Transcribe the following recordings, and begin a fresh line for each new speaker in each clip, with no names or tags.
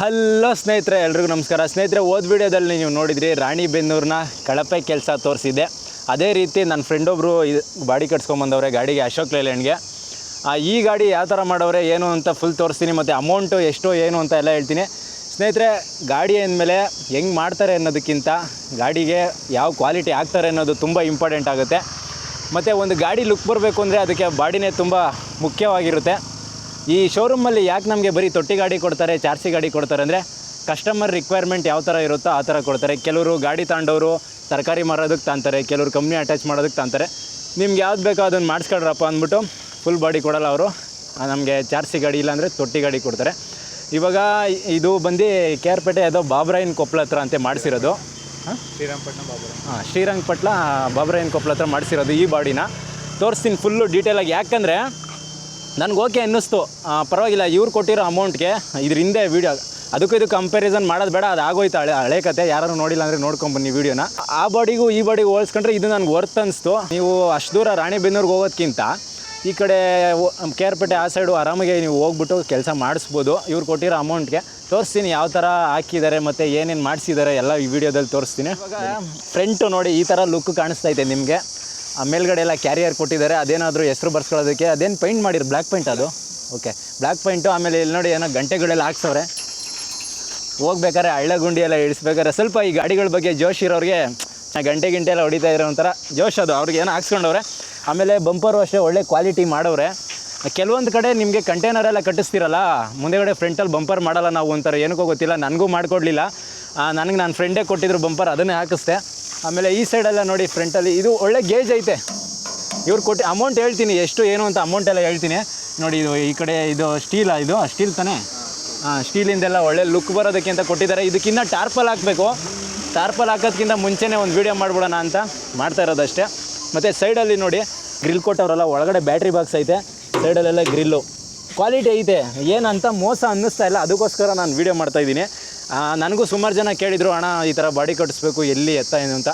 Hello ಸ್ನೇಹಿತರೆ, ಎಲ್ರಿಗೂ ನಮಸ್ಕಾರ. ಸ್ನೇಹಿತರೆ ಓದ್ ವಿಡಿಯೋದಲ್ಲಿ ನೀವು ನೋಡಿದ್ರಿ ರಾಣಿಬೆನ್ನೂರಿನ ಕಳಪೆ ಕೆಲಸ ತೋರಿಸಿದೆ ಅದೇ ರೀತಿ ನನ್ನ ಫ್ರೆಂಡ್ ಒಬ್ಬರು ಬಾಡಿ ಕಟ್ಸ್ಕೊಂಬಂದವ್ರೆ, ಗಾಡಿಗೆ ಅಶೋಕ್ ಲೇಲ್ಯಾಂಡ್ಗೆ. ಈ ಗಾಡಿ ಯಾವ ಥರ ಮಾಡವ್ರೆ, ಏನು ಅಂತ ಫುಲ್ ತೋರಿಸ್ತೀನಿ, ಮತ್ತು ಅಮೌಂಟು ಎಷ್ಟು, ಏನು ಅಂತ ಎಲ್ಲ ಹೇಳ್ತೀನಿ. ಸ್ನೇಹಿತರೆ, ಗಾಡಿ ಅಂದಮೇಲೆ ಹೆಂಗೆ ಮಾಡ್ತಾರೆ ಅನ್ನೋದಕ್ಕಿಂತ ಗಾಡಿಗೆ ಯಾವ ಕ್ವಾಲಿಟಿ ಹಾಕ್ತಾರೆ ಅನ್ನೋದು ತುಂಬ ಇಂಪಾರ್ಟೆಂಟ್ ಆಗುತ್ತೆ. ಮತ್ತು ಒಂದು ಗಾಡಿ ಲುಕ್ ಬರಬೇಕು ಅಂದರೆ ಅದಕ್ಕೆ ಬಾಡಿನೇ ತುಂಬ ಮುಖ್ಯವಾಗಿರುತ್ತೆ. ಈ ಶೋರೂಮಲ್ಲಿ ಯಾಕೆ ನಮಗೆ ಬರೀ ತೊಟ್ಟಿ ಗಾಡಿ ಕೊಡ್ತಾರೆ ಚಾರ್ಸಿ ಗಾಡಿ ಕೊಡ್ತಾರೆ ಅಂದರೆ ಕಸ್ಟಮರ್ ರಿಕ್ವೈರ್ಮೆಂಟ್ ಯಾವ ಥರ ಇರುತ್ತೋ ಆ ಥರ ಕೊಡ್ತಾರೆ. ಕೆಲವರು ಗಾಡಿ ತಗೊಂಡವರು ತರಕಾರಿ ಮಾರೋದಕ್ಕೆ ತಾಂತಾರೆ ಕೆಲವರು ಕಂಪ್ನಿ ಅಟ್ಯಾಚ್ ಮಾಡೋದಕ್ಕೆ ತಾಂತಾರೆ. ನಿಮ್ಗೆ ಯಾವ್ದು ಬೇಕೋ ಅದನ್ನು ಮಾಡಿಸ್ಕೊಡ್ರಪ್ಪ ಅಂದ್ಬಿಟ್ಟು ಫುಲ್ ಬಾಡಿ ಕೊಡಲ್ಲ ಅವರು. ನಮಗೆ ಚಾರ್ಸಿ ಗಾಡಿ ಇಲ್ಲಾಂದರೆ ತೊಟ್ಟಿ ಗಾಡಿ ಕೊಡ್ತಾರೆ. ಇವಾಗ ಇದು ಬಂದು ಕೆ ಆರ್ ಪೇಟೆ ಯಾವುದೋ ಬಾಬ್ರಾಯನ್ ಕೊಪ್ಪಳ ಹತ್ರ ಅಂತ ಮಾಡಿಸಿರೋದು.
ಶ್ರೀರಂಗಪಟ್ಟಣ ಬಾಬ್ರಾಯ್
ಹಾಂ ಶ್ರೀರಂಗಪಟ್ಲ ಬಾಬ್ರಾಯನ್ ಕೊಪ್ಪಳ ಹತ್ರ ಮಾಡಿಸಿರೋದು ಈ ಬಾಡಿನ. ತೋರಿಸ್ತೀನಿ ಫುಲ್ಲು ಡೀಟೇಲಾಗಿ ಯಾಕಂದರೆ ನನಗೆ ಓಕೆ ಅನ್ನಿಸ್ತು. ಪರವಾಗಿಲ್ಲ, ಇವ್ರು ಕೊಟ್ಟಿರೋ ಅಮೌಂಟ್ಗೆ ಇದ್ರ ಹಿಂದೆ ವೀಡಿಯೋ ಅದಕ್ಕೂ ಇದು ಕಂಪ್ಯಾರಿಸನ್ ಮಾಡೋದು ಬೇಡ, ಅದು ಆಗೋಯ್ತು ಹಳೆ ಹಳೆ ಕತೆ. ಯಾರು ನೋಡಿಲ್ಲ ಅಂದರೆ ನೋಡ್ಕೊಂಬನ್ನಿ ವೀಡಿಯೋನ ಆ ಬಾಡಿಗೂ ಈ ಬಾಡಿಗೂ ಹೋಲಿಸ್ಕೊಂಡ್ರೆ ಇದು ನನಗೆ ವರ್ತ್ ಅನಿಸ್ತು ನೀವು ಅಷ್ಟು ದೂರ ರಾಣಿಬೆನ್ನೂರಿಗೆ ಹೋಗೋದಕ್ಕಿಂತ ಈ ಕಡೆ ಕೆ ಆರ್ ಪೇಟೆ ಆ ಸೈಡು ಆರಾಮಾಗಿ ನೀವು ಹೋಗ್ಬಿಟ್ಟು ಕೆಲಸ ಮಾಡಿಸ್ಬೋದು. ಇವ್ರು ಕೊಟ್ಟಿರೋ ಅಮೌಂಟ್ಗೆ ತೋರಿಸ್ತೀನಿ ಯಾವ ಥರ ಹಾಕಿದ್ದಾರೆ ಮತ್ತು ಏನೇನು ಮಾಡಿಸಿದ್ದಾರೆ ಎಲ್ಲ ಈ ವಿಡಿಯೋದಲ್ಲಿ ತೋರಿಸ್ತೀನಿ. ಇವಾಗ ಫ್ರಂಟು ನೋಡಿ ಈ ಥರ ಲುಕ್ ಕಾಣಿಸ್ತಾ ಇದೆ ನಿಮಗೆ. ಆ ಮೇಲ್ಗಡೆ ಎಲ್ಲ ಕ್ಯಾರಿಯರ್ ಕೊಟ್ಟಿದ್ದಾರೆ, ಅದೇನಾದರೂ ಹೆಸರು ಬರ್ಸ್ಕೊಳ್ಳೋದಕ್ಕೆ, ಅದೇನು ಪೈಂಟ್ ಮಾಡಿರು ಬ್ಲ್ಯಾಕ್ ಪೈಂಟ್ ಅದು? ಓಕೆ ಬ್ಲ್ಯಾಕ್ ಪೈಂಟು ಆಮೇಲೆ ಇಲ್ಲಿ ನೋಡಿ ಏನೋ ಗಂಟೆಗಳೆಲ್ಲ ಹಾಕ್ಸವ್ರೆ. ಹೋಗ್ಬೇಕಾದ್ರೆ ಹಳ್ಳ ಗುಂಡಿ ಎಲ್ಲ ಇಳಿಸ್ಬೇಕಾದ್ರೆ ಸ್ವಲ್ಪ ಈ ಗಾಡಿಗಳ ಬಗ್ಗೆ ಜೋಶ್ ಇರೋರಿಗೆ ಗಂಟೆ ಗಿಂಟೆ ಎಲ್ಲ ಹೊಡಿತಾ ಇರೋ ಒಂಥರ ಜೋಶ್ ಅದು, ಅವ್ರಿಗೆ ಏನೋ ಹಾಕ್ಸ್ಕೊಂಡವ್ರೆ. ಆಮೇಲೆ ಬಂಪರು ಅಷ್ಟೇ ಒಳ್ಳೆ ಕ್ವಾಲಿಟಿ ಮಾಡವ್ರೆ. ಕೆಲವೊಂದು ಕಡೆ ನಿಮಗೆ ಕಂಟೈನರ್ ಎಲ್ಲ ಕಟ್ಟಿಸ್ತೀರಲ್ಲ ಮುಂದೆಗಡೆ ಫ್ರಂಟಲ್ಲಿ ಬಂಪರ್ ಮಾಡಲ್ಲ ನಾವು ಒಂಥರ, ಏನಕ್ಕೂ ಗೊತ್ತಿಲ್ಲ, ನನಗೂ ಮಾಡಿಕೊಡ್ಲಿಲ್ಲ. ನನಗೆ ನನ್ನ ಫ್ರೆಂಡೇ ಕೊಟ್ಟಿದ್ರು ಬಂಪರ್ ಅದನ್ನೇ ಹಾಕಿಸ್ದೆ. ಆಮೇಲೆ ಈ ಸೈಡೆಲ್ಲ ನೋಡಿ ಫ್ರಂಟಲ್ಲಿ ಇದು ಒಳ್ಳೆ ಗೇಜ್ ಐತೆ. ಇವ್ರು ಕೊಟ್ಟು ಅಮೌಂಟ್ ಹೇಳ್ತೀನಿ, ಎಷ್ಟು ಏನು ಅಂತ ಅಮೌಂಟ್ ಎಲ್ಲ ಹೇಳ್ತೀನಿ. ನೋಡಿ ಇದು ಈ ಕಡೆ ಇದು ಸ್ಟೀಲಾ ಇದು? ಸ್ಟೀಲ್ ತಾನೇ? ಹಾಂ ಸ್ಟೀಲಿಂದೆಲ್ಲ ಒಳ್ಳೆ ಲುಕ್ ಬರೋದಕ್ಕೆ ಅಂತ ಕೊಟ್ಟಿದ್ದಾರೆ. ಇದಕ್ಕಿಂತ ಟಾರ್ಪಲ್ ಹಾಕಬೇಕು. ಟಾರ್ಪಲ್ ಹಾಕೋದ್ಕಿಂತ ಮುಂಚೆನೇ ಒಂದು ವೀಡಿಯೋ ಮಾಡ್ಬಿಡೋಣ ಅಂತ ಮಾಡ್ತಾ ಇರೋದಷ್ಟೇ ಮತ್ತು ಸೈಡಲ್ಲಿ ನೋಡಿ ಗ್ರಿಲ್ ಕೊಟ್ಟವರಲ್ಲ ಒಳಗಡೆ ಬ್ಯಾಟ್ರಿ ಬಾಕ್ಸ್ ಐತೆ. ಸೈಡಲ್ಲೆಲ್ಲ ಗ್ರಿಲ್ಲು ಕ್ವಾಲಿಟಿ ಐತೆ. ಏನಂತ ಮೋಸ ಅನ್ನಿಸ್ತಾ ಇಲ್ಲ. ಅದಕ್ಕೋಸ್ಕರ ನಾನು ವೀಡಿಯೋ ಮಾಡ್ತಾಯಿದ್ದೀನಿ ನನಗೂ ಸುಮಾರು ಜನ ಕೇಳಿದರು, ಅಣ್ಣ, ಈ ಥರ ಬಾಡಿ ಕಟ್ಟಿಸ್ಬೇಕು ಎಲ್ಲಿ ಎತ್ತ ಏನು ಅಂತ.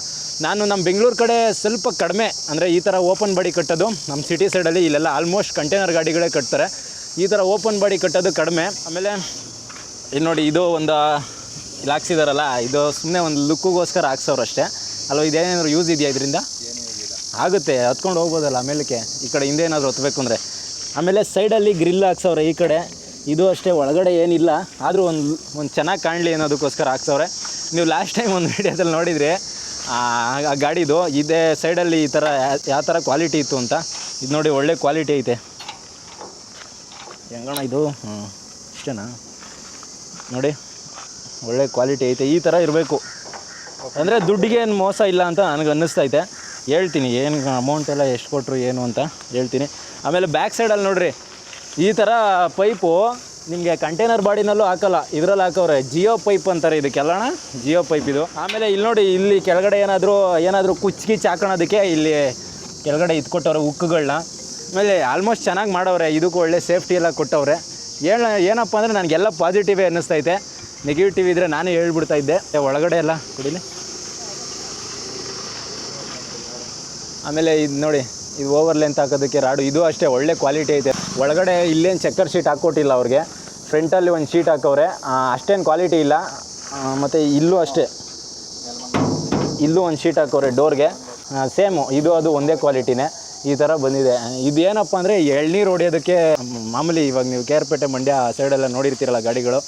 ನಾನು ನಮ್ಮ ಬೆಂಗಳೂರು ಕಡೆ ಸ್ವಲ್ಪ ಕಡಿಮೆ, ಅಂದರೆ ಈ ಥರ ಓಪನ್ ಬಾಡಿ ಕಟ್ಟೋದು ನಮ್ಮ ಸಿಟಿ ಸೈಡಲ್ಲಿ ಇಲ್ಲೆಲ್ಲ ಆಲ್ಮೋಸ್ಟ್ ಕಂಟೈನರ್ ಗಾಡಿಗಳೇ ಕಟ್ತಾರೆ. ಈ ಥರ ಓಪನ್ ಬಾಡಿ ಕಟ್ಟೋದು ಕಡಿಮೆ, ಆಮೇಲೆ ಇಲ್ಲಿ ನೋಡಿ, ಇದು ಒಂದು ಇಲ್ಲಿ ಹಾಕ್ಸಿದಾರಲ್ಲ ಇದು ಸುಮ್ಮನೆ ಒಂದು ಲುಕ್ಕಿಗೋಸ್ಕರ ಹಾಕ್ಸೋರು ಅಷ್ಟೇ. ಅಲ್ವ, ಇದೇನಾದರೂ ಯೂಸ್ ಇದೆಯಾ ಇದರಿಂದ? ಆಗುತ್ತೆ, ಹತ್ಕೊಂಡು ಹೋಗ್ಬೋದಲ್ಲ ಆಮೇಲಕ್ಕೆ ಈ ಕಡೆ ಹಿಂದೆ ಏನಾದರೂ ಹೊತ್ಬೇಕು ಅಂದರೆ. ಆಮೇಲೆ ಸೈಡಲ್ಲಿ ಗ್ರಿಲ್ ಹಾಕ್ಸವ್ರೆ, ಈ ಕಡೆ. ಇದು ಅಷ್ಟೇ, ಒಳಗಡೆ ಏನಿಲ್ಲ. ಆದರೂ ಒಂದು ಒಂದು ಚೆನ್ನಾಗಿ ಕಾಣಲಿ ಅನ್ನೋದಕ್ಕೋಸ್ಕರ ಹಾಕ್ಸವ್ರೆ. ನೀವು ಲಾಸ್ಟ್ ಟೈಮ್ ಒಂದು ವೀಡಿಯೋದಲ್ಲಿ ನೋಡಿದರೆ, ಆ ಗಾಡಿದು, ಇದೇ ಸೈಡಲ್ಲಿ ಈ ಥರ ಯಾವ ಥರ ಕ್ವಾಲಿಟಿ ಇತ್ತು ಅಂತ. ಇದು ನೋಡಿ ಒಳ್ಳೆ ಕ್ವಾಲಿಟಿ ಐತೆ. ಹೆಂಗಣ ಇದು? ಹ್ಞೂ ಇಷ್ಟೇನಾ? ನೋಡಿ, ಒಳ್ಳೆ ಕ್ವಾಲಿಟಿ ಐತೆ. ಈ ಥರ ಇರಬೇಕು. ಅಂದರೆ ದುಡ್ಡಿಗೆ ಏನು ಮೋಸ ಇಲ್ಲ ಅಂತ ನನಗೆ ಅನ್ನಿಸ್ತೈತೆ ಹೇಳ್ತೀನಿ, ಏನು ಅಮೌಂಟ್ ಎಲ್ಲ ಎಷ್ಟು ಕೊಟ್ಟರು ಏನು ಅಂತ ಹೇಳ್ತೀನಿ. ಆಮೇಲೆ ಬ್ಯಾಕ್ ಸೈಡಲ್ಲಿ ನೋಡ್ರಿ. ಈ ಥರ ಪೈಪು ನಿಮಗೆ ಕಂಟೈನರ್ ಬಾಡಿನಲ್ಲೂ ಹಾಕಲ್ಲ. ಇದರಲ್ಲಿ ಹಾಕವ್ರೆ. ಜಿಯೋ ಪೈಪ್ ಅಂತಾರೆ ಇದಕ್ಕೆಲ್ಲಣ ಜಿಯೋ ಪೈಪ್ ಇದು. ಆಮೇಲೆ ಇಲ್ಲಿ ನೋಡಿ, ಇಲ್ಲಿ ಕೆಳಗಡೆ ಏನಾದರೂ ಏನಾದರೂ ಕುಚ್ಕಿಚ್ ಹಾಕೋಣೋದಕ್ಕೆ ಇಲ್ಲಿ ಕೆಳಗಡೆ ಇದು ಕೊಟ್ಟವ್ರೆ ಉಕ್ಕುಗಳನ್ನ ಆಮೇಲೆ ಆಲ್ಮೋಸ್ಟ್ ಚೆನ್ನಾಗಿ ಮಾಡವ್ರೆ. ಇದಕ್ಕೂ ಒಳ್ಳೆ ಸೇಫ್ಟಿ ಎಲ್ಲ ಕೊಟ್ಟವ್ರೆ. ಹೇಳ, ಏನಪ್ಪ ಅಂದರೆ ನನಗೆಲ್ಲ ಪಾಸಿಟಿವೇ ಅನ್ನಿಸ್ತೈತೆ. ನೆಗೆಟಿವ್ ಇದ್ದರೆ ನಾನೇ ಹೇಳ್ಬಿಡ್ತಾ ಇದ್ದೆ. ಒಳಗಡೆ ಎಲ್ಲ ಕುಡಿಲಿ. ಆಮೇಲೆ ಇದು ನೋಡಿ, ಇದು ಓವರ್ ಲೆಂತ್ ಹಾಕೋದಕ್ಕೆ ರಾಡು. ಇದು ಅಷ್ಟೇ ಒಳ್ಳೆ ಕ್ವಾಲಿಟಿ ಐತೆ. ಒಳಗಡೆ ಇಲ್ಲೇನು ಚಕ್ಕರ್ ಶೀಟ್ ಹಾಕ್ಕೊಟ್ಟಿಲ್ಲ ಅವ್ರಿಗೆ. ಫ್ರಂಟಲ್ಲಿ ಒಂದು ಶೀಟ್ ಹಾಕವ್ರೆ. ಅಷ್ಟೇನು ಕ್ವಾಲಿಟಿ ಇಲ್ಲ. ಮತ್ತು ಇಲ್ಲೂ ಅಷ್ಟೇ. ಇಲ್ಲೂ ಒಂದು ಶೀಟ್ ಹಾಕವ್ರೆ ಡೋರ್ಗೆ ಸೇಮು ಇದು ಅದು ಒಂದೇ ಕ್ವಾಲಿಟಿನೇ ಈ ಥರ ಬಂದಿದೆ. ಇದು ಏನಪ್ಪ ಅಂದರೆ ಎಳ್ನೀರು ಹೊಡೆಯೋದಕ್ಕೆ, ಮಾಮೂಲಿ ಇವಾಗ ನೀವು ಕೆ ಆರ್ ಪೇಟೆ ಮಂಡ್ಯ ಸೈಡೆಲ್ಲ ನೋಡಿರ್ತೀರಲ್ಲ ಗಾಡಿಗಳು.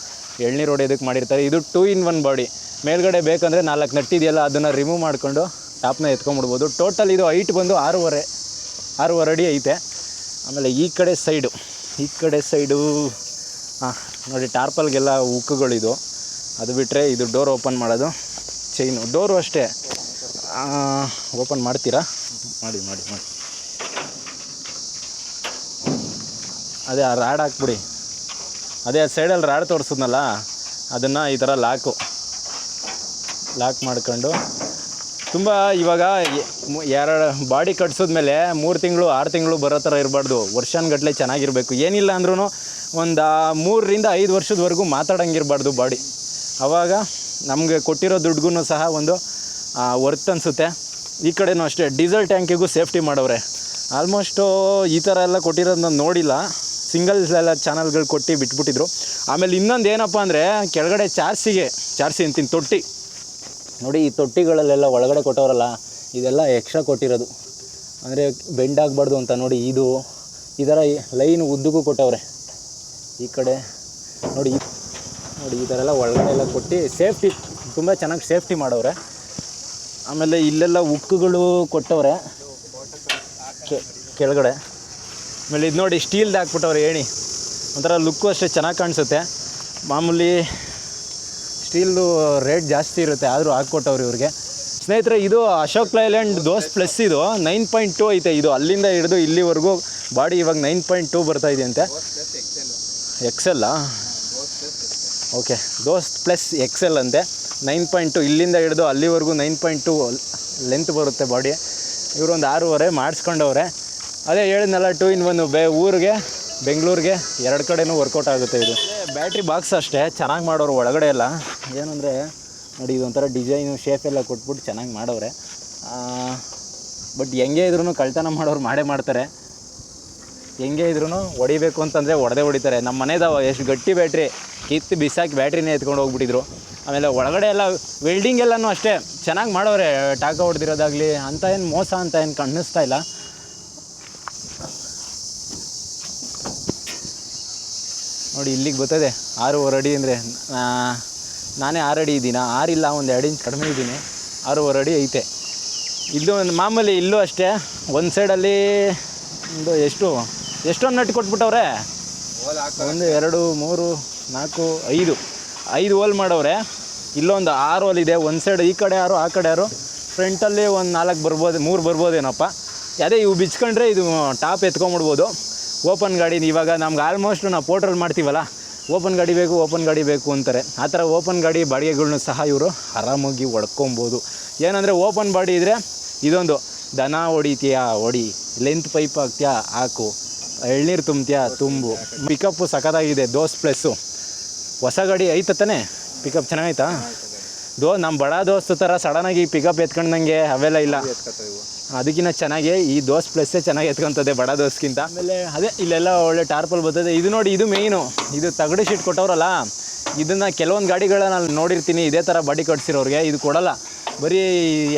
ಎಳ್ನೀರು ಹೊಡೆಯೋದಕ್ಕೆ ಮಾಡಿರ್ತಾರೆ. ಇದು ಟೂ ಇನ್ ಒನ್ ಬಾಡಿ ಮೇಲ್ಗಡೆ ಬೇಕಂದರೆ ನಾಲ್ಕು ನಟ್ಟಿದೆಯಲ್ಲ ಅದನ್ನು ರಿಮೂವ್ ಮಾಡಿಕೊಂಡು ಟಾಪ್ನ ಎತ್ಕೊಂಡ್ಬಿಡ್ಬೋದು. ಟೋಟಲ್ ಇದು ಹೈಟ್ ಬಂದು ಆರೂವರೆ ಆರೂವರೆ ಅಡಿ ಐತೆ. ಆಮೇಲೆ ಈ ಕಡೆ ಸೈಡು, ಈ ಕಡೆ ಸೈಡು ಹಾಂ ನೋಡಿ ಟಾರ್ಪಲ್ಗೆಲ್ಲ ಉಕ್ಕುಗಳಿದು, ಅದು ಬಿಟ್ಟರೆ ಇದು ಡೋರ್ ಓಪನ್ ಮಾಡೋದು, ಚೈನು, ಡೋರು ಅಷ್ಟೇ. ಓಪನ್ ಮಾಡ್ತೀರಾ? ಮಾಡಿ ಮಾಡಿ ಮಾಡಿ. ಅದೇ ಆ ರಾಡ್ ಹಾಕ್ಬಿಡಿ. ಅದೇ ಆ ಸೈಡಲ್ಲಿ ರಾಡ್ ತೋರಿಸಿದ್ನಲ್ಲ, ಅದನ್ನು ಈ ಥರ ಲಾಕು, ಲಾಕ್ ಮಾಡ್ಕೊಂಡು ತುಂಬ ಇವಾಗ ಎರಡು ಬಾಡಿ ಕಟ್ಸಿದ್ಮೇಲೆ ಮೂರು ತಿಂಗಳು, ಆರು ತಿಂಗಳು ಬರೋ ಥರ ಇರಬಾರ್ದು. ವರ್ಷಾನ್ಗಟ್ಲೆ ಚೆನ್ನಾಗಿರಬೇಕು. ಏನಿಲ್ಲ ಅಂದ್ರೂ ಒಂದು ಮೂರರಿಂದ ಐದು ವರ್ಷದವರೆಗೂ ಮಾತಾಡೋಂಗಿರಬಾರ್ದು ಬಾಡಿ. ಆವಾಗ ನಮಗೆ ಕೊಟ್ಟಿರೋ ದುಡ್ಗೂ ಸಹ ಒಂದು ವರ್ತ್ ಅನಿಸುತ್ತೆ. ಈ ಕಡೆನೂ ಅಷ್ಟೇ, ಡೀಸೆಲ್ ಟ್ಯಾಂಕಿಗೂ ಸೇಫ್ಟಿ ಮಾಡವ್ರೆ. ಆಲ್ಮೋಸ್ಟು ಈ ಥರ ಎಲ್ಲ ಕೊಟ್ಟಿರೋದು ನಾನು ನೋಡಿಲ್ಲ. ಸಿಂಗಲ್ಸ್ ಎಲ್ಲ ಚಾನಲ್ಗಳು ಕೊಟ್ಟು ಬಿಟ್ಬಿಟ್ಟಿದ್ರು. ಆಮೇಲೆ ಇನ್ನೊಂದು ಏನಪ್ಪ ಅಂದರೆ, ಕೆಳಗಡೆ ಚಾರ್ಸಿಗೆ, ಚಾರ್ಸಿ ಅಂತೀನಿ, ತೊಟ್ಟಿ. ನೋಡಿ, ಈ ತೊಟ್ಟಿಗಳಲ್ಲೆಲ್ಲ ಒಳಗಡೆ ಕೊಟ್ಟವರಲ್ಲ, ಇದೆಲ್ಲ ಎಕ್ಸ್ಟ್ರಾ ಕೊಟ್ಟಿರೋದು. ಅಂದರೆ ಬೆಂಡ್ ಆಗಬಾರ್ದು ಅಂತ ನೋಡಿ, ಇದು, ಈ ಥರ ಲೈನ್ ಉದ್ದಕ್ಕೂ ಕೊಟ್ಟವ್ರೆ. ಈ ಕಡೆ, ನೋಡಿ ನೋಡಿ, ಈ ಥರ ಎಲ್ಲ ಒಳಗಡೆ ಎಲ್ಲ ಕೊಟ್ಟು ಸೇಫ್ಟಿ, ತುಂಬ ಚೆನ್ನಾಗಿ ಸೇಫ್ಟಿ ಮಾಡವ್ರೆ. ಆಮೇಲೆ ಇಲ್ಲೆಲ್ಲ ಉಕ್ಕುಗಳು ಕೊಟ್ಟವ್ರೆ ಕೆಳಗಡೆ. ಆಮೇಲೆ ಇದು ನೋಡಿ, ಸ್ಟೀಲ್ದು ಹಾಕ್ಬಿಟ್ಟವ್ರೆ ಏಣಿ ಒಂಥರ ಲುಕ್ಕು ಅಷ್ಟೇ ಚೆನ್ನಾಗಿ ಕಾಣಿಸುತ್ತೆ. ಮಾಮೂಲಿ ಸ್ಟೀಲ್ದು ರೇಟ್ ಜಾಸ್ತಿ ಇರುತ್ತೆ, ಆದರೂ ಹಾಕ್ಕೊಟ್ಟವ್ರು ಇವ್ರಿಗೆ. ಸ್ನೇಹಿತರೆ, ಇದು ಅಶೋಕ್ ಲೈಲ್ಯಾಂಡ್ ದೋಸ್ ಪ್ಲಸ್ ಇದು. ನೈನ್ ಪಾಯಿಂಟ್ ಟು ಐತೆ ಇದು. ಅಲ್ಲಿಂದ ಹಿಡಿದು ಇಲ್ಲಿವರೆಗೂ ಬಾಡಿ ಇವಾಗ ನೈನ್ ಪಾಯಿಂಟ್ ಟು ಬರ್ತಾ ಇದೆ ಅಂತೆ ಎಕ್ಸೆಲ್ಲಾ ಓಕೆ ದೋಸ್ ಪ್ಲಸ್ ಎಕ್ಸೆಲ್ ಅಂತೆ. ನೈನ್ ಪಾಯಿಂಟ್ ಟು ಇಲ್ಲಿಂದ ಹಿಡಿದು ಅಲ್ಲಿವರೆಗೂ ನೈನ್ ಪಾಯಿಂಟ್ ಟು ಲೆಂತ್ ಬರುತ್ತೆ ಬಾಡಿ. ಇವರೊಂದು ಆರೂವರೆ ಮಾಡಿಸ್ಕೊಂಡವ್ರೆ. ಅದೇ ಹೇಳಿದ್ನಲ್ಲ ಟೂ ಇನ್ ಒನ್ ಬೇ ಊರಿಗೆ, ಬೆಂಗಳೂರಿಗೆ, ಎರಡು ಕಡೆನೂ ವರ್ಕೌಟ್ ಆಗುತ್ತೆ ಇದು. ಬ್ಯಾಟ್ರಿ ಬಾಕ್ಸ್ ಅಷ್ಟೇ. ಚೆನ್ನಾಗಿ ಮಾಡೋರು ಒಳಗಡೆ ಎಲ್ಲ ಏನಂದರೆ, ನೋಡಿ ಇದೊಂಥರ ಡಿಸೈನು ಶೇಪ್ ಎಲ್ಲ ಕೊಟ್ಬಿಟ್ಟು ಚೆನ್ನಾಗಿ ಮಾಡವ್ರೆ. ಬಟ್ ಹೆಂಗೆ ಇದ್ರೂ ಕಳ್ತನ ಮಾಡೋರು ಮಾಡೇ ಮಾಡ್ತಾರೆ. ಹೆಂಗೆ ಇದ್ರೂ ಹೊಡಿಬೇಕು ಅಂತಂದರೆ ಹೊಡೆದೇ ಹೊಡಿತಾರೆ. ನಮ್ಮ ಮನೆದಾವ ಎಷ್ಟು ಗಟ್ಟಿ ಬ್ಯಾಟ್ರಿ, ಕಿತ್ತು ಬಿಸಾಕಿ ಬ್ಯಾಟ್ರಿನೇ ಎತ್ಕೊಂಡು ಹೋಗ್ಬಿಟ್ಟಿದ್ರು. ಆಮೇಲೆ ಒಳಗಡೆ ಎಲ್ಲ ವೆಲ್ಡಿಂಗ್ ಎಲ್ಲನೂ ಅಷ್ಟೇ. ಚೆನ್ನಾಗಿ ಮಾಡೋರೆ ಟಾಕ ಹೊಡೆದಿರೋದಾಗಲಿ, ಅಂತ ಏನು ಮೋಸ ಅಂತ ಏನು ಕಣ್ಣಿಸ್ತಾ ಇಲ್ಲ. ನೋಡಿ ಇಲ್ಲಿಗೆ ಬರ್ತದೆ, ಆರೂವರೆ ಅಡಿ ಅಂದರೆ ನಾನೇ ಆರು ಅಡಿ ಇದ್ದೀನ? ಆರಿಲ್ಲ, ಒಂದು ಎರಡು ಇಂಚ್ ಕಡಿಮೆ ಇದ್ದೀನಿ. ಆರೂವರೆ ಅಡಿ ಐತೆ. ಇಲ್ಲೂ ಒಂದು ಮಾಮೂಲಿ ಇಲ್ಲೂ ಅಷ್ಟೇ. ಒಂದು ಸೈಡಲ್ಲಿ ಒಂದು ಎಷ್ಟು ಎಷ್ಟೊಂದು ನಟ್ಟು ಕೊಟ್ಬಿಟ್ಟವ್ರೆ? ಒಂದು, ಎರಡು, ಮೂರು, ನಾಲ್ಕು, ಐದು. ಐದು ಹೋಲ್ ಮಾಡವ್ರೆ. ಇಲ್ಲೊಂದು ಆರು ಹೋಲ್ ಇದೆ. ಒಂದು ಸೈಡ್ ಈ ಕಡೆ ಯಾರು, ಆ ಕಡೆ ಯಾರು? ಫ್ರಂಟಲ್ಲಿ ಒಂದು ನಾಲ್ಕು ಬರ್ಬೋದು, ಮೂರು ಬರ್ಬೋದೇನಪ್ಪ? ಅದೇ ಇವು ಬಿಚ್ಕೊಂಡ್ರೆ ಇದು ಟಾಪ್ ಎತ್ಕೊಂಬಿಡ್ಬೋದು. ಓಪನ್ ಗಾಡಿ, ಇವಾಗ ನಮ್ಗೆ ಆಲ್ಮೋಸ್ಟ್ ನಾವು ಪೋರ್ಟ್ರಲ್ಲಿ ಮಾಡ್ತೀವಲ್ಲ? ಓಪನ್ ಗಾಡಿ ಬೇಕು, ಓಪನ್ ಗಾಡಿ ಬೇಕು ಅಂತಾರೆ. ಆ ಥರ ಓಪನ್ ಗಾಡಿ ಬಾಡಿಗೆಗಳ್ನು ಸಹ ಇವರು ಆರಾಮಾಗಿ ಹೊಡ್ಕೊಬೋದು. ಏನಂದರೆ ಓಪನ್ ಬಾಡಿ ಇದ್ದರೆ ಇದೊಂದು ದನ ಹೊಡಿತೀಯಾ, ಹೊಡಿ. ಲೆಂತ್ ಪೈಪ್ ಹಾಕ್ತೀಯಾ, ಹಾಕು. ಎಳ್ನೀರು ತುಂಬ್ತೀಯಾ, ತುಂಬು. ಪಿಕಪ್ಪು ಸಖತ್ತಾಗಿದೆ, ದೋಸ್ ಪ್ಲಸ್ಸು ಹೊಸ ಗಾಡಿ ಐತ ತಾನೇ? ಪಿಕಪ್ ಚೆನ್ನಾಗೈತಾ? ದೋ ನಮ್ಮ ಬಡ ದೋಸ್ತ ಥರ ಸಡನ್ನಾಗಿ ಪಿಕಪ್ ಎತ್ಕೊಂಡಂಗೆ ಅವೆಲ್ಲ ಇಲ್ಲ. ಅದಕ್ಕಿಂತ ಚೆನ್ನಾಗಿ ಈ ದೋಸ್ ಪ್ಲಸ್ಸೇ ಚೆನ್ನಾಗಿ ಎತ್ಕೊಂತದೆ ಬಡ ದೋಸ್ಗಿಂತ. ಆಮೇಲೆ ಅದೇ ಇಲ್ಲೆಲ್ಲ ಒಳ್ಳೆ ಟಾರ್ಪಲ್ ಬರ್ತದೆ. ಇದು ನೋಡಿ, ಇದು ಮೇಯ್ನು ಇದು ತಗಡು ಶೀಟ್ ಕೊಟ್ಟವ್ರಲ್ಲ, ಇದನ್ನು ಕೆಲವೊಂದು ಗಾಡಿಗಳನ್ನ ನಾನು ನೋಡಿರ್ತೀನಿ. ಇದೇ ಥರ ಬಾಡಿ ಕಟ್ಸಿರೋರಿಗೆ ಇದು ಕೊಡಲ್ಲ. ಬರೀ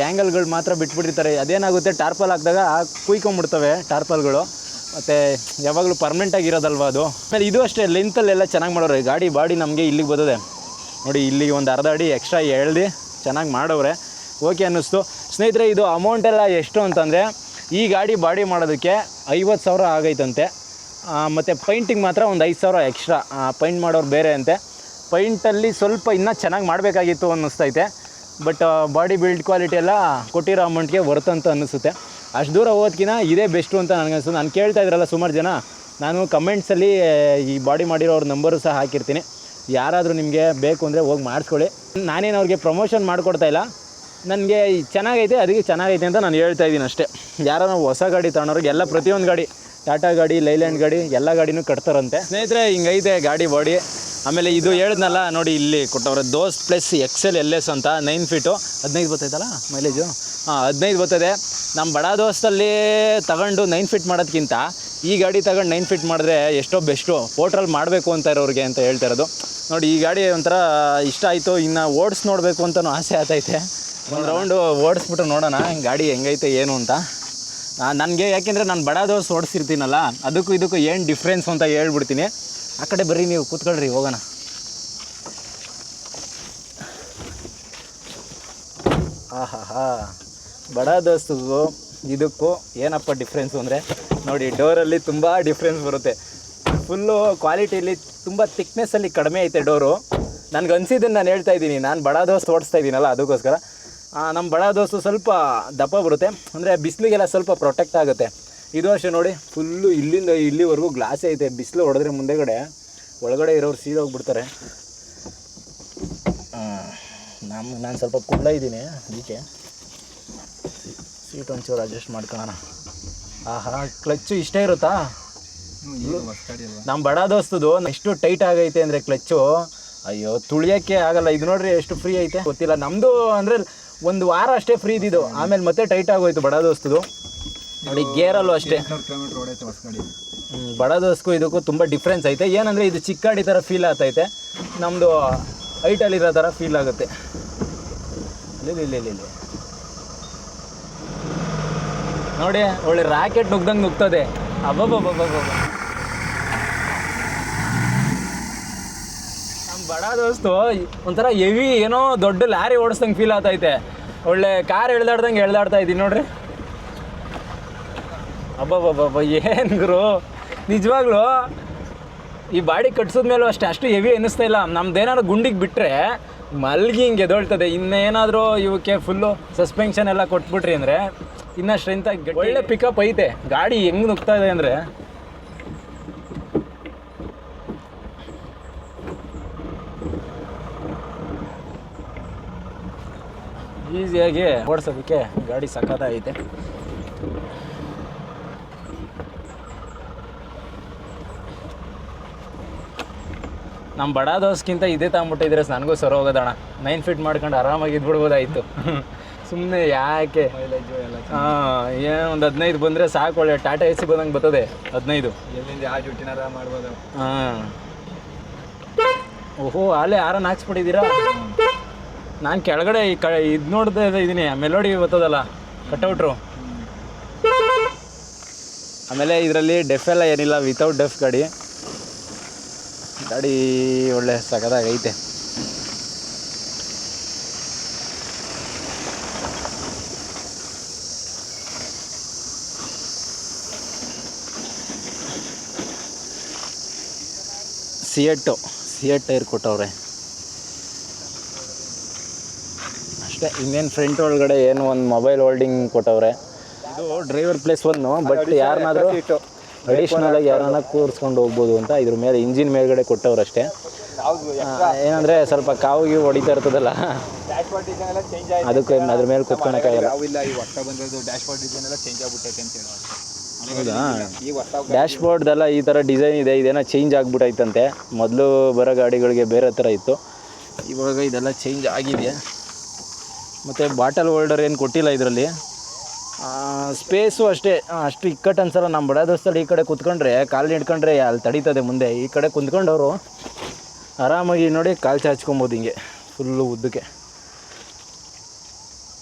ಆ್ಯಂಗಲ್ಗಳು ಮಾತ್ರ ಬಿಟ್ಬಿಟ್ಟಿರ್ತಾರೆ. ಅದೇನಾಗುತ್ತೆ ಟಾರ್ಪಲ್ ಹಾಕಿದಾಗ ಕುಯ್ಕೊಂಬಿಡ್ತವೆ ಟಾರ್ಪಲ್ಗಳು ಮತ್ತು ಯಾವಾಗಲೂ ಪರ್ಮನೆಂಟಾಗಿರೋದಲ್ವ ಅದು? ಆಮೇಲೆ ಇದು ಅಷ್ಟೇ ಲೆಂತಲ್ಲೆಲ್ಲ ಚೆನ್ನಾಗಿ ಮಾಡೋರೆ. ಗಾಡಿ ಬಾಡಿ ನಮಗೆ ಇಲ್ಲಿಗೆ ಬರ್ತದೆ. ನೋಡಿ, ಇಲ್ಲಿಗೆ ಒಂದು ಅರ್ಧ ಅಡಿ ಎಕ್ಸ್ಟ್ರಾ ಎಳ್ದು ಚೆನ್ನಾಗಿ ಮಾಡವ್ರೆ. ಓಕೆ ಅನ್ನಿಸ್ತು. ಸ್ನೇಹಿತರೆ, ಇದು ಅಮೌಂಟ್ ಎಲ್ಲ ಎಷ್ಟು ಅಂತಂದರೆ, ಈ ಗಾಡಿ ಬಾಡಿ ಮಾಡೋದಕ್ಕೆ ಐವತ್ತು ಸಾವಿರ ಆಗೈತಂತೆ. ಮತ್ತು ಪೈಂಟಿಗೆ ಮಾತ್ರ ಒಂದು ಐದು ಸಾವಿರ ಎಕ್ಸ್ಟ್ರಾ ಪೈಂಟ್ ಮಾಡೋರು ಬೇರೆ ಅಂತೆ. ಪೈಂಟಲ್ಲಿ ಸ್ವಲ್ಪ ಇನ್ನೂ ಚೆನ್ನಾಗಿ ಮಾಡಬೇಕಾಗಿತ್ತು ಅನ್ನಿಸ್ತೈತೆ. ಬಟ್ ಬಾಡಿ ಬಿಲ್ಡ್ ಕ್ವಾಲಿಟಿ ಎಲ್ಲ ಕೊಟ್ಟಿರೋ ಅಮೌಂಟ್ಗೆ ವರ್ತ್ ಅಂತ ಅನ್ನಿಸುತ್ತೆ. ಅಷ್ಟು ದೂರ ಹೋದ್ಕಿನ ಇದೇ ಬೆಸ್ಟು ಅಂತ ನನಗನ್ಸುತ್ತೆ ನಾನು ಕೇಳ್ತಾ ಇದ್ರಲ್ಲ ಸುಮಾರು ಜನ, ನಾನು ಕಮೆಂಟ್ಸಲ್ಲಿ ಈ ಬಾಡಿ ಮಾಡಿರೋರ ನಂಬರು ಸಹ ಹಾಕಿರ್ತೀನಿ. ಯಾರಾದರೂ ನಿಮಗೆ ಬೇಕು ಅಂದರೆ ಹೋಗಿ ಮಾಡಿಸ್ಕೊಳ್ಳಿ. ನಾನೇನು ಅವ್ರಿಗೆ ಪ್ರಮೋಷನ್ ಮಾಡಿಕೊಡ್ತಾ ಇಲ್ಲ. ನನಗೆ ಚೆನ್ನಾಗೈತೆ, ಅದಕ್ಕೆ ಚೆನ್ನಾಗೈತೆ ಅಂತ ನಾನು ಹೇಳ್ತಾ ಇದ್ದೀನಿ ಅಷ್ಟೇ. ಯಾರೋ ಹೊಸ ಗಾಡಿ ತಗೊಂಡವ್ರಿಗೆ ಎಲ್ಲ ಪ್ರತಿಯೊಂದು ಗಾಡಿ ಟಾಟಾ ಗಾಡಿ ಲೈಲ್ಯಾಂಡ್ ಗಾಡಿ, ಎಲ್ಲ ಗಾಡಿನೂ ಕಟ್ತಾರಂತೆ. ಸ್ನೇಹಿತರೆ, ಹಿಂಗೈತೆ ಗಾಡಿ ಬಾಡಿ ಆಮೇಲೆ ಇದು ಹೇಳಿದ್ನಲ್ಲ, ನೋಡಿ ಇಲ್ಲಿ ಕೊಟ್ಟವ್ರೆ Dost plus XL L S ಅಂತ ನೈನ್ ಫೀಟು ಹದಿನೈದು ಬರ್ತೈತಲ್ಲ ಮೈಲೇಜು ಹಾಂ, ಹದಿನೈದು ಬರ್ತದೆ ನಮ್ಮ ಬಡ ದೋಸ್ತಲ್ಲಿ ತಗೊಂಡು ನೈನ್ ಫೀಟ್ ಮಾಡೋದಕ್ಕಿಂತ ಈ ಗಾಡಿ ತಗೊಂಡು ನೈನ್ ಫೀಟ್ ಮಾಡಿದ್ರೆ ಎಷ್ಟೋ ಬೆಸ್ಟು. ಓಟ್ರಲ್ಲಿ ಮಾಡಬೇಕು ಅಂತ ಇರೋರಿಗೆ ಅಂತ ಹೇಳ್ತಾ ಇರೋದು. ನೋಡಿ, ಈ ಗಾಡಿ ಒಂಥರ ಇಷ್ಟ ಆಯಿತು, ಇನ್ನು ಓಡಿಸ್ ನೋಡಬೇಕು ಅಂತಲೂ ಆಸೆ ಆತೈತೆ ಒಂದು ರೌಂಡು ಓಡಿಸ್ಬಿಟ್ಟು ನೋಡೋಣ ಗಾಡಿ ಹೆಂಗೈತೆ, ಏನು ಅಂತ. ನನಗೆ ಯಾಕೆಂದರೆ ನಾನು ಬಡ ದೋಸ್ ಓಡಿಸಿರ್ತೀನಲ್ಲ, ಅದಕ್ಕೂ ಇದಕ್ಕೂ ಏನು ಡಿಫ್ರೆನ್ಸ್ ಅಂತ ಹೇಳ್ಬಿಡ್ತೀನಿ. ಆ ಕಡೆ ಬರ್ರಿ, ನೀವು ಕೂತ್ಕೊಳ್ರಿ, ಹೋಗೋಣ. ಆಹಾ ಹಾ ಬಡ ದೋಸ್ತಿಗೂ, ಇದಕ್ಕೂ ಏನಪ್ಪ ಡಿಫ್ರೆನ್ಸು ಅಂದರೆ, ನೋಡಿ ಡೋರಲ್ಲಿ ತುಂಬ ಡಿಫ್ರೆನ್ಸ್ ಬರುತ್ತೆ. ಫುಲ್ಲು ಕ್ವಾಲಿಟಿಯಲ್ಲಿ ತುಂಬ ತಿಕ್ನೆಸ್ಸಲ್ಲಿ ಕಡಿಮೆ ಐತೆ ಡೋರು ನನಗೆ ಅನ್ಸಿದ್ದನ್ನು ನಾನು ಹೇಳ್ತಾ ಇದ್ದೀನಿ, ನಾನು ಬಡ ದೋಸ್ತ್ ಓಡಿಸ್ತಾ ಇದ್ದೀನಲ್ಲ ಅದಕ್ಕೋಸ್ಕರ. ನಮ್ಮ ಬಡ ದೋಸ್ತು ಸ್ವಲ್ಪ ದಪ್ಪ ಬರುತ್ತೆ. ಅಂದರೆ ಬಿಸಿಲಿಗೆಲ್ಲ ಸ್ವಲ್ಪ ಪ್ರೊಟೆಕ್ಟ್ ಆಗುತ್ತೆ. ಇದು ಅಷ್ಟೇ ನೋಡಿ ಫುಲ್ಲು ಇಲ್ಲಿಂದ ಇಲ್ಲಿವರೆಗೂ ಗ್ಲಾಸೇ ಐತೆ. ಬಿಸಿಲು ಹೊಡೆದ್ರೆ ಮುಂದೆಗಡೆ ಒಳಗಡೆ ಇರೋರು ಸೀದೋಗ್ಬಿಡ್ತಾರೆ ನಮ್ಮ ನಾನು ಸ್ವಲ್ಪ ಕುಳ್ಳ ಇದ್ದೀನಿ ಅದಕ್ಕೆ ಸೀಟ್ ಒಂಚೂರು ಅಡ್ಜಸ್ಟ್ ಮಾಡ್ಕೊಳ್ಳೋಣ. ಆಹಾ ಕ್ಲಚ್ಚು ಇಷ್ಟೇ ಇರುತ್ತಾ? ನಮ್ಮ ಬಡ ದೋಸ್ತದು ಎಷ್ಟು ಟೈಟ್ ಆಗೈತೆ ಅಂದರೆ ಕ್ಲಚ್ಚು ಅಯ್ಯೋ ತುಳಿಯೋಕ್ಕೆ ಆಗಲ್ಲ. ಇದು ನೋಡ್ರಿ ಎಷ್ಟು ಫ್ರೀ ಐತೆ. ಗೊತ್ತಿಲ್ಲ. ನಮ್ಮದು ಅಂದರೆ ಒಂದು ವಾರ ಅಷ್ಟೇ ಫ್ರೀ ಇದ್ದಿದ್ದು. ಆಮೇಲೆ ಮತ್ತೆ ಟೈಟ್ ಆಗೋಯ್ತು ಬಡ ದೋಸ್ತದು. ನೋಡಿ ಗೇರಲ್ಲೂ ಅಷ್ಟೇ. ಬಡ ದೋಸ್ಗೂ ಇದಕ್ಕೂ ತುಂಬ ಡಿಫ್ರೆನ್ಸ್ ಐತೆ. ಏನಂದರೆ ಇದು ಚಿಕ್ಕಾಡಿ ಥರ ಫೀಲ್ ಆಗ್ತೈತೆ. ನಮ್ಮದು ಹೈಟಲ್ಲಿರೋ ಥರ ಫೀಲ್ ಆಗುತ್ತೆ. ಇಲ್ಲಿ ಇಲ್ಲಿ ಇಲ್ಲಿ ಇಲ್ಲಿ. ನೋಡಿ ಒಳ್ಳೆ ರಾಕೆಟ್ ನುಗ್ದಂಗೆ ನುಗ್ತದೆ. ಅಬ್ಬಬ್ಬಬ್ಬಬ್ಬ ಬಡ ದೋಸ್ತು, ಒಂಥರ ಹೆವಿ ಏನೋ ದೊಡ್ಡ ಲಾರಿ ಓಡಿಸ್ದಂಗೆ ಫೀಲ್ ಆಗ್ತೈತೆ ಒಳ್ಳೆ ಕಾರ್ ಎಳ್ದಾಡ್ದಂಗೆ ಎಳ್ದಾಡ್ತಾ ಇದ್ದೀನಿ ನೋಡ್ರಿ. ಅಬ್ಬಬ್ಬಬ್ಬ ಏನು ಗುರು? ನಿಜವಾಗ್ಲೂ ಈ ಬಾಡಿ ಕಟ್ಸಿದ್ಮೇಲೂ ಅಷ್ಟೇ ಅಷ್ಟು ಹೆವಿ ಅನ್ನಿಸ್ತಾ ಇಲ್ಲ. ನಮ್ದೇನಾದ್ರು ಗುಂಡಿಗೆ ಬಿಟ್ಟರೆ ಮಲ್ಗಿ ಹಿಂಗೆ ಎದೊಳ್ತದೆ. ಇನ್ನೇನಾದರೂ ಇವಕ್ಕೆ ಫುಲ್ಲು ಸಸ್ಪೆನ್ಷನ್ ಎಲ್ಲ ಕೊಟ್ಬಿಟ್ರಿ ಅಂದರೆ ಇನ್ನೂ ಇಂಥ ಒಳ್ಳೆ ಪಿಕಪ್ ಐತೆ. ಗಾಡಿ ಹೆಂಗೆ ನುಗ್ತಾ ಇದೆ ಅಂದರೆ ಈಸಿಯಾಗಿ ಓಡಿಸೋದಕ್ಕೆ ಗಾಡಿ ಸಖತ್ತಾಗೈತೆ. ನಮ್ಮ ಬಡ ದೋಸ್ಗಿಂತ ಇದೇ ತಗೊಂಬಿಟ್ಟಿದ್ರೆ ನನಗೂ ಸರ್ ಹೋಗೋದಣ್ಣ ನೈನ್ ಫೀಟ್ ಮಾಡ್ಕೊಂಡು ಆರಾಮಾಗಿ ಇದ್ಬಿಡ್ಬೋದಾಯಿತು. ಸುಮ್ಮನೆ ಯಾಕೆ? ಹಾಂ ಏನು ಒಂದು ಹದಿನೈದು ಬಂದರೆ ಸಾಕು ಒಳ್ಳೆ ಟಾಟಾ ಎ ಸಿ ಬಂದಂಗೆ ಬರ್ತದೆ ಹದಿನೈದು.
ಮಾಡ್ಬೋದು?
ಹಾಂ. ಓಹೋ ಅಲ್ಲೇ ಆರನ್ ಹಾಕ್ಸ್ಬಿಟ್ಟಿದ್ದೀರಾ? ನಾನು ಕೆಳಗಡೆ ಈ ಕ ಇದು ನೋಡ್ತಾ ಇದ್ದೀನಿ ಮೆಲೋಡಿ ಗೊತ್ತದಲ್ಲ? ಕಟೌಟ್ರು ಆಮೇಲೆ ಇದರಲ್ಲಿ ಡೆಫ್ ಎಲ್ಲ ಏನಿಲ್ಲ ವಿತೌಟ್ ಡೆಫ್ ಗಾಡಿ. ಗಾಡಿ ಒಳ್ಳೆ ಸಖತ್ತಾಗೈತೆ ಸಿಯೆಟ್ಟು ಸಿಯೆಟ್ ಟೈರ್ ಕೊಟ್ಟವ್ರೆ ಅಷ್ಟೇ. ಇನ್ನೇನು ಫ್ರಂಟ್ ಒಳಗಡೆ ಏನು ಒಂದು ಮೊಬೈಲ್ ಹೋಲ್ಡಿಂಗ್ ಕೊಟ್ಟವ್ರೆ. ಇದು ಡ್ರೈವರ್ ಪ್ಲೇಸ್ ಬಂದು ಬಟ್ ಯಾರನ್ನಾದ್ರೂ ಅಡಿಷ್ನಲ್ ಆಗಿ ಯಾರನ್ನ ಕೂರಿಸ್ಕೊಂಡು ಹೋಗ್ಬೋದು ಅಂತ ಇದ್ರ ಮೇಲೆ ಇಂಜಿನ್ ಮೇಲ್ಗಡೆ ಕೊಟ್ಟವ್ರು ಅಷ್ಟೇ. ಏನಂದರೆ ಸ್ವಲ್ಪ ಕಾವಿಗೆ ಹೊಡಿತಾ ಇರ್ತದಲ್ಲ. ಅದಕ್ಕೆ ಅದ್ರ ಮೇಲೆ ಕುತ್ಕೊಳಕ್ಕಾಗಲ್ಲ ಹೌದಾ? ಡ್ಯಾಶ್ ಬೋರ್ಡ್ದೆಲ್ಲ ಈ ಥರ ಡಿಸೈನ್ ಇದೆ ಇದೇನೋ ಚೇಂಜ್ ಆಗ್ಬಿಟ್ಟೈತಂತೆ ಮೊದಲು ಬರೋ ಗಾಡಿಗಳಿಗೆ ಬೇರೆ ಥರ ಇತ್ತು. ಇವಾಗ ಇದೆಲ್ಲ ಚೇಂಜ್ ಆಗಿದೆ. ಮತ್ತು ಬಾಟಲ್ ಹೋಲ್ಡರ್ ಏನು ಕೊಟ್ಟಿಲ್ಲ ಇದರಲ್ಲಿ. ಸ್ಪೇಸು ಅಷ್ಟೇ ಅಷ್ಟು ಇಕ್ಕಟ್ಟು ಅನ್ಸಲ್ಲ ನಮ್ಮ ಬಡ ದೋಸ್ತಲ್ಲಿ ಈ ಕಡೆ ಕುತ್ಕೊಂಡ್ರೆ ಕಾಲು ಹಿಡ್ಕೊಂಡ್ರೆ ಅಲ್ಲಿ ತಡೀತದೆ ಮುಂದೆ. ಈ ಕಡೆ ಕುಂತ್ಕೊಂಡವರು ಆರಾಮಾಗಿ ನೋಡಿ ಕಾಲು ಚಾಚ್ಕೊಬೋದು ಹಿಂಗೆ ಫುಲ್ಲು ಉದ್ದಕ್ಕೆ.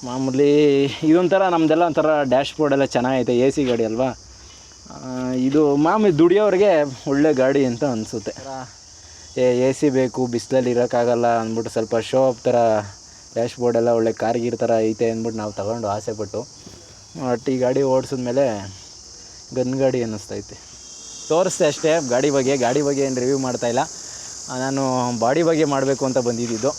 ಮಾಮೂಲಿ ಇದೊಂಥರ ನಮ್ಮದೆಲ್ಲ ಒಂಥರ ಡ್ಯಾಶ್ ಬೋರ್ಡ್ ಎಲ್ಲ ಚೆನ್ನಾಗೈತೆ ಎ ಸಿ ಗಾಡಿ ಅಲ್ವಾ? ಇದು ಮಾಮೂಲಿ ದುಡಿಯೋರಿಗೆ ಒಳ್ಳೆ ಗಾಡಿ ಅಂತ ಅನಿಸುತ್ತೆ. ಏ ಎ ಸಿ ಬೇಕು ಬಿಸಿಲಲ್ಲಿ ಇರೋಕ್ಕಾಗಲ್ಲ ಅಂದ್ಬಿಟ್ಟು ಸ್ವಲ್ಪ ಶೋ ಅಪ್ ಥರ ಡ್ಯಾಶ್ ಬೋರ್ಡ್ ಎಲ್ಲ ಒಳ್ಳೆ ಕಾರ್ಗಿರ್ ಥರ ಐತೆ ಅಂದ್ಬಿಟ್ಟು ನಾವು ತಗೊಂಡು ಆಸೆಪಟ್ಟು ಬಟ್ ಈ ಗಾಡಿ ಓಡಿಸಿದ್ಮೇಲೆ ಗನ್ ಗಾಡಿ ಅನ್ನಿಸ್ತೈತೆ. ತೋರಿಸ್ದೆ ಅಷ್ಟೇ, ಗಾಡಿ ಬಗ್ಗೆ ಗಾಡಿ ಬಗ್ಗೆ ಏನು ರಿವ್ಯೂ ಮಾಡ್ತಾಯಿಲ್ಲ ನಾನು ಬಾಡಿ ಬಗ್ಗೆ ಮಾಡಬೇಕು ಅಂತ ಬಂದಿದ್ದಿದ್ದು.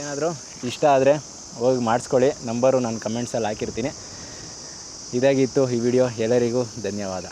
ಏನಾದರೂ ಇಷ್ಟ ಆದರೆ ಹೋಗಿ ಮಾಡಿಸ್ಕೊಳ್ಳಿ, ನಂಬರು ನಾನು ಕಮೆಂಟ್ಸಲ್ಲಿ ಹಾಕಿರ್ತೀನಿ. ಇದಾಗಿತ್ತು ಈ ವಿಡಿಯೋ ಎಲ್ಲರಿಗೂ ಧನ್ಯವಾದ.